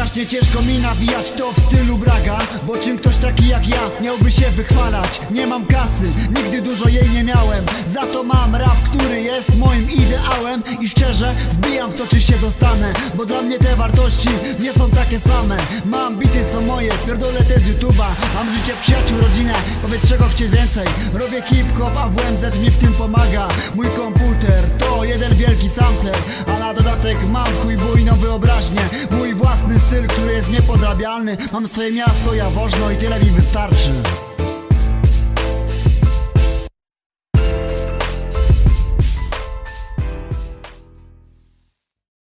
Strasznie ciężko mi nawijać to w stylu braga Bo czym ktoś taki jak ja miałby się wychwalać? Nie mam kasy, nigdy dużo jej nie miałem Za to mam rap, który jest moim ideałem I szczerze wbijam w to czy się dostanę Bo dla mnie te wartości nie są takie same. Mam bity są moje, pierdolę te z YouTube'a Mam życie, przyjaciół, rodzinę, powiedz czego chcieć więcej. Robię hip-hop, a WMZ mi w tym pomaga. Mój komputer to jeden wielki sampler Mam chuj bujną wyobraźnię. Mój własny styl, który jest niepodrabialny. Mam swoje miasto, Jaworzno i tyle mi wystarczy